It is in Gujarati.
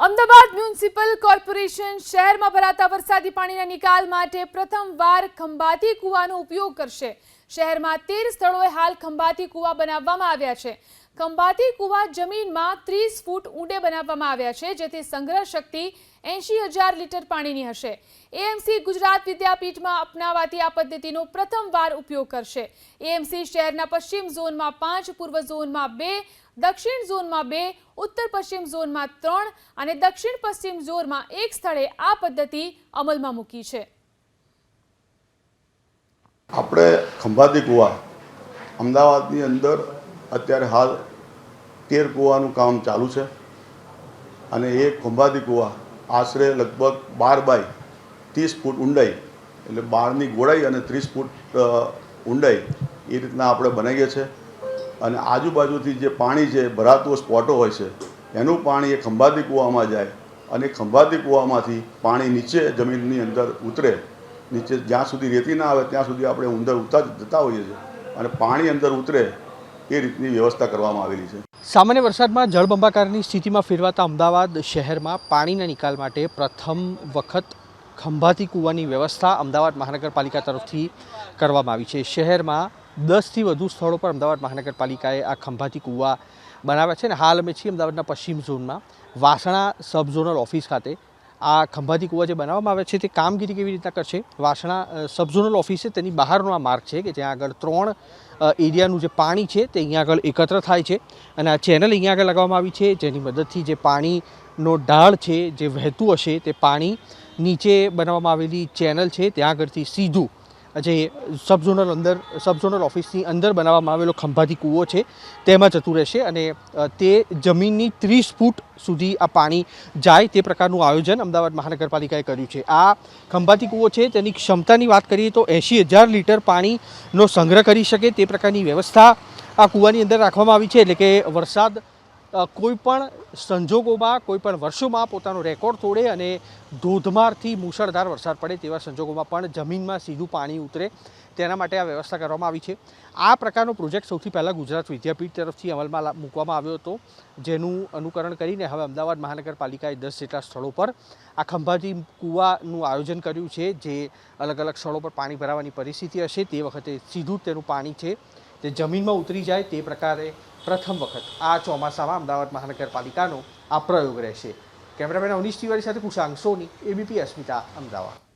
અમદાવાદ મ્યુનિસિપલ કોર્પોરેશન શહેરમાં ભરાતા વરસાદી પાણીના નિકાલ માટે પ્રથમવાર ખંભાતી કૂવાનો ઉપયોગ કરશે. શહેરમાં તેર સ્થળોએ હાલ ખંભાતી કૂવા બનાવવામાં આવ્યા છે. ખંભાતી કૂવા જમીનમાં ત્રીસ ફૂટ ઊંડે બનાવવામાં આવ્યા છે, જેથી સંગ્રહ શક્તિ એંશી હજાર લીટર પાણીની હશે. એએમસી ગુજરાત વિદ્યાપીઠમાં અપનાવાતી આ પદ્ધતિનો પ્રથમવાર ઉપયોગ કરશે. એએમસી શહેરના પશ્ચિમ ઝોનમાં પાંચ, પૂર્વ ઝોનમાં બે, દક્ષિણ ઝોનમાં બે, ઉત્તર પશ્ચિમ ઝોનમાં ત્રણ અને દક્ષિણ પશ્ચિમ ઝોનમાં એક સ્થળે આ પદ્ધતિ અમલમાં મૂકી છે. આપણે ખંભાતી કૂવા. અમદાવાદની અંદર અત્યારે હાલ તેર કૂવાનું કામ ચાલુ છે અને એ ખંભાતી કૂવા આશરે લગભગ બાર બાય ત્રીસ ફૂટ ઊંડાઈ, એટલે બારની ગોળાઈ અને ત્રીસ ફૂટ ઊંડાઈ એ રીતના આપણે બનાવીએ છીએ. અને આજુબાજુથી જે પાણી છે ભરાતો સ્પોટો હોય છે, એનું પાણી એ ખંભાતી કૂવામાં જાય અને ખંભાતી કૂવામાંથી પાણી નીચે જમીનની અંદર ઉતરે નીચે જ્યાં સુધી રેતી ના આવે, ત્યાં સુધી આપણે ઉંદર ઉતર જતા હોઈએ છીએ. અને પાણી અંદર ઉતરે, એ રીતની વ્યવસ્થા કરવામાં આવેલી છે. સામાન્ય વરસાદમાં જળબંબાકારની સ્થિતિમાં ફેરવાતા અમદાવાદ શહેરમાં પાણીના નિકાલ માટે પ્રથમ વખત ખંભાતી કૂવાની વ્યવસ્થા અમદાવાદ મહાનગરપાલિકા તરફથી કરવામાં આવી છે. શહેરમાં દસથી વધુ સ્થળો પર અમદાવાદ મહાનગરપાલિકાએ આ ખંભાતી કૂવા બનાવ્યા છે અને હાલ અમે છીએ અમદાવાદના પશ્ચિમ ઝોનમાં વાસણા સબ ઝોનલ ઓફિસ ખાતે. આ ખંભાતી કૂવા જે બનાવવામાં આવે છે તે કામગીરી કેવી રીતના કરશે? વાસણા સબઝોનલ ઓફિસે તેની બહારનો આ માર્ગ છે કે જ્યાં આગળ ત્રણ એરિયાનું જે પાણી છે તે અહીંયા આગળ એકત્ર થાય છે અને આ ચેનલ અહીંયા આગળ લગાવવામાં આવી છે જેની મદદથી જે પાણીનો ઢાળ છે, જે વહેતું હશે તે પાણી નીચે બનાવવામાં આવેલી ચેનલ છે, ત્યાં આગળથી સીધું જે સબઝોનલ અંદર, સબઝોનલ ઓફિસની અંદર બનાવવામાં આવેલો ખંભાતી કૂવો છે, તેમાં જતું રહેશે અને તે જમીનની ત્રીસ ફૂટ સુધી આ પાણી જાય તે પ્રકારનું આયોજન અમદાવાદ મહાનગરપાલિકાએ કર્યું છે. આ ખંભાતી કૂવો છે, તેની ક્ષમતાની વાત કરીએ તો એંશી હજાર લીટર પાણીનો સંગ્રહ કરી શકે તે પ્રકારની વ્યવસ્થા આ કૂવાની અંદર રાખવામાં આવી છે, એટલે કે વરસાદ અ, કોઈ પણ સંજોગોમાં કોઈપણ વર્ષોમાં પોતાનો રેકોર્ડ તોડે અને ધોધમારથી મુશળધાર વરસાદ પડે તેવા સંજોગોમાં પણ જમીનમાં સીધું પાણી ઉતરે તેના માટે આ વ્યવસ્થા કરવામાં આવી છે. આ પ્રકારનો પ્રોજેક્ટ સૌથી પહેલાં ગુજરાત વિદ્યાપીઠ તરફથી અમલમાં મૂકવામાં આવ્યો હતો જેનું અનુકરણ કરીને હવે અમદાવાદ મહાનગરપાલિકાએ દસ જેટલા સ્થળો પર આ ખંભાજી કૂવાનું આયોજન કર્યું છે જે અલગ અલગ સ્થળો પર પાણી ભરાવાની પરિસ્થિતિ હશે તે વખતે સીધું તેનું પાણી છે તે જમીનમાં ઉતરી જાય તે પ્રકારે પ્રથમ વખત આ ચોમાસામાં અમદાવાદ મહાનગરપાલિકાનો આ પ્રયોગ રહેશે. કેમેરામેન અવનીશ તિવારી સાથે કુશાંગ સોની એબીપી અસ્મિતા, અમદાવાદ.